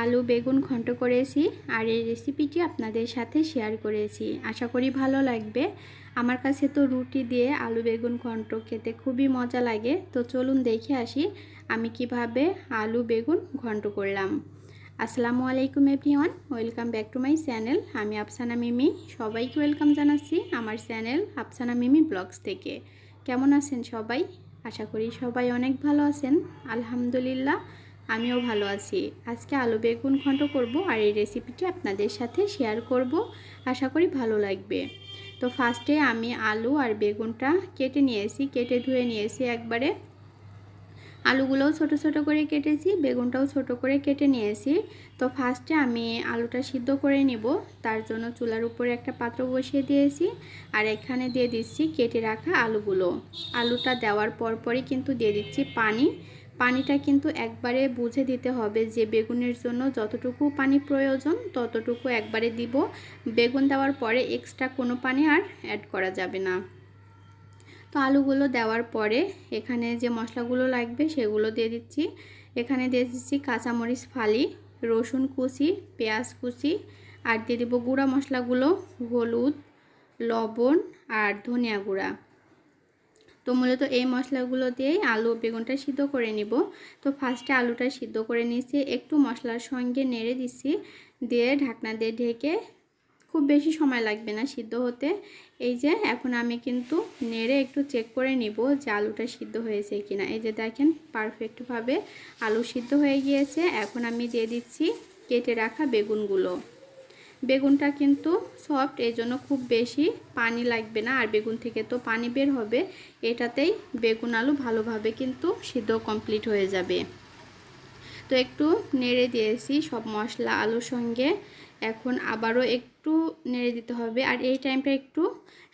আলু, বেগুন ঘন্ট করেছি আর এই রেসিপিটি আপনাদের সাথে শেয়ার করেছি। আশা করি ভালো লাগবে। আমার কাছে তো রুটি দিয়ে আলু, বেগুন ঘন্ট খেতে খুবই মজা লাগে। তো চলুন দেখে আসি আমি কীভাবে আলু, বেগুন ঘন্ট করলাম। আসসালামু আলাইকুম everyone welcome back to my channel আমি আফসানা মিমি। সবাইকে ওয়েলকাম জানাচ্ছি আমার চ্যানেল আফসানা মিমি ব্লগস থেকে। কেমন আছেন সবাই? আশা করি সবাই অনেক ভালো আছেন। আলহামদুলিল্লাহ। আমিও ভালো আছি। আজকে আলু বেগুন ঘন্ট করব আর এই রেসিপিটি আপনাদের সাথে শেয়ার করব। আশা করি ভালো লাগবে। তো ফার্স্টে আমি আলু আর বেগুনটা কেটে নিয়েছি, কেটে ধুয়ে নিয়েছি একবারে। আলুগুলোও ছোট ছোট করে কেটেছি, বেগুনটাও ছোট করে কেটে নিয়েছি। তো ফার্স্টে আমি আলুটা সিদ্ধ করে নিব। তার জন্য চুলার উপরে একটা পাত্র বসিয়ে দিয়েছি আর এখানে দিয়ে দিচ্ছি কেটে রাখা আলুগুলো। আলুটা দেওয়ার পরপরই কিন্তু দিয়ে দিচ্ছি পানি। পানিটা কিন্তু একবারে বুঝে দিতে হবে যে বেগুনের জন্য যতটুকু পানি প্রয়োজন ততটুকু একবারে দিব। বেগুন দেওয়ার পরে এক্সট্রা কোনো পানি আর অ্যাড করা যাবে না। তো আলুগুলো দেওয়ার পরে এখানে যে মশলাগুলো লাগবে সেগুলো দিয়ে দিচ্ছি। এখানে দিয়ে দিচ্ছি কাঁচামরিচ ফালি, রসুন কুচি, পেঁয়াজ কুচি আর দিয়ে দেবো গুঁড়া মশলাগুলো হলুদ, লবণ আর ধনিয়া গুঁড়া। তো মূলত এই মশলাগুলো দিয়েই আলু বেগুনটা সিদ্ধ করে নিব। তো ফার্স্টে আলুটা সিদ্ধ করে নিয়েছি, একটু মশলার সঙ্গে নেড়ে দিচ্ছি দিয়ে ঢাকনা দিয়ে ঢেকে খুব বেশি সময় লাগবে না সিদ্ধ হতে। এই যে এখন আমি কিন্তু নেড়ে একটু চেক করে নিব যে আলুটা সিদ্ধ হয়েছে কিনা। এই যে দেখেন পারফেক্টভাবে আলু সিদ্ধ হয়ে গিয়েছে। এখন আমি দিয়ে দিচ্ছি কেটে রাখা বেগুনগুলো। বেগুনটা কিন্তু সফট এই জন্য খুব বেশি পানি লাগবে না। আর বেগুন থেকে তো পানি বের হবে, এটাতেই বেগুন আলু ভালোভাবে কিন্তু সিদ্ধ কমপ্লিট হয়ে যাবে। তো একটু নেড়ে দিয়েছি সব মশলা আলুর সঙ্গে। এখন আবারও একটু নেড়ে দিতে হবে। আর এই টাইমটা একটু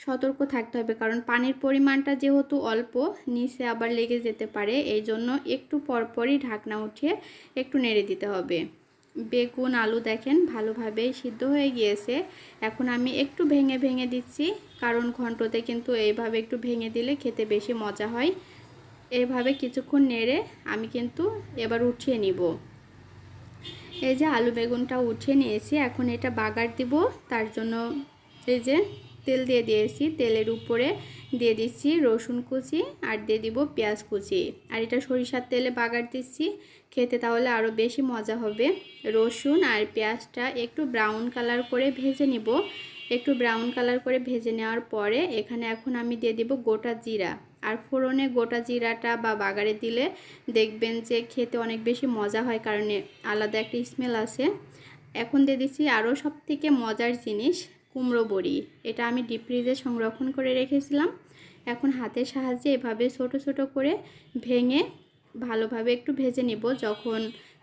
সতর্ক থাকতে হবে, কারণ পানির পরিমাণটা যেহেতু অল্প, নিচে আবার লেগে যেতে পারে। এই জন্য একটু পরপরই ঢাকনা উঠিয়ে একটু নেড়ে দিতে হবে। বেগুন, আলু দেখেন ভালোভাবে সিদ্ধ হয়ে গিয়েছে। এখন আমি একটু ভেঙে ভেঙে দিচ্ছি, কারণ ঘন্টতে কিন্তু এইভাবে একটু ভেঙে দিলে খেতে বেশি মজা হয়। এভাবে কিছুক্ষণ নেড়ে আমি কিন্তু এবার উঠিয়ে নিব। এই যে আলু বেগুনটা উঠিয়ে নিয়েছি, এখন এটা বাগার দিব। তার জন্য এই যে তেল দিয়ে দিয়েছি, তেলের উপরে দিয়ে দিচ্ছি রসুন কুচি আর দিয়ে দিব পেঁয়াজ কুচি। আর এটা সরিষার তেলে বাগার দিচ্ছি, খেতে তাহলে আরও বেশি মজা হবে। রসুন আর পেঁয়াজটা একটু ব্রাউন কালার করে ভেজে নিব। একটু ব্রাউন কালার করে ভেজে নেওয়ার পরে এখানে এখন আমি দিয়ে দিব গোটা জিরা। আর ফোড়নে গোটা জিরাটা বা বাগারে দিলে দেখবেন যে খেতে অনেক বেশি মজা হয় কারণে আলাদা একটা স্মেল আছে এখন দিয়ে দিচ্ছি আরও সব থেকে মজার জিনিস কুমড়ো বড়ি। এটা আমি ডিপ ফ্রিজে সংরক্ষণ করে রেখেছিলাম। এখন হাতের সাহায্যে এভাবে ছোট ছোট করে ভেঙে ভালোভাবে একটু ভেজে নিব। যখন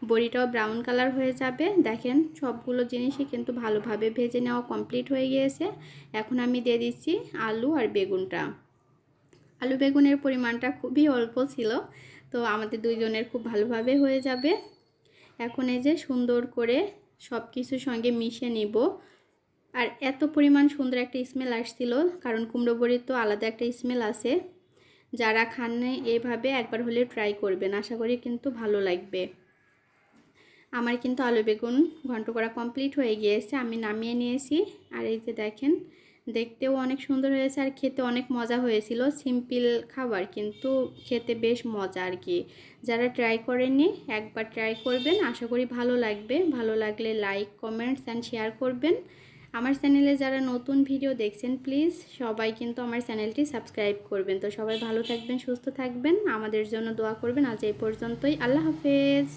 বড়িটাও ব্রাউন কালার হয়ে যাবে, দেখেন সবগুলো জিনিসই কিন্তু ভালোভাবে ভেজে নেওয়া কমপ্লিট হয়ে গিয়েছে। এখন আমি দিয়ে দিচ্ছি আলু আর বেগুনটা। আলু বেগুনের পরিমাণটা খুবই অল্প ছিল, তো আমাদের দুইজনের খুব ভালোভাবে হয়ে যাবে। এখন এই যে সুন্দর করে সব কিছুর সঙ্গে মিশে নিব। আর এত পরিমাণ সুন্দর একটা স্মেল আসছিল, কারণ কুমড়ো বড়ির তো আলাদা একটা স্মেল আছে। যারা খান এভাবে একবার হলে ট্রাই করবেন, আশা করি কিন্তু ভালো লাগবে। আমার কিন্তু আলু বেগুন ঘন্ট করা কমপ্লিট হয়ে গিয়েছে, আমি নামিয়ে নিয়েছি। আর এই যে দেখেন, দেখতেও অনেক সুন্দর হয়েছে আর খেতে অনেক মজা হয়েছিল। সিম্পল খাবার, কিন্তু খেতে বেশ মজা আর কি। যারা ট্রাই করেননি, একবার ট্রাই করবেন, আশা করি ভালো লাগবে। ভালো লাগলে লাইক কমেন্টস অ্যান্ড শেয়ার করবেন। আমার চ্যানেলে যারা নতুন ভিডিও দেখছেন প্লিজ সবাই কিন্তু আমার চ্যানেলটি সাবস্ক্রাইব করবেন। তো সবাই ভালো থাকবেন, সুস্থ থাকবেন। আমাদের জন্য দোয়া করবেন। আজ এই পর্যন্তই। আল্লাহ হাফেজ।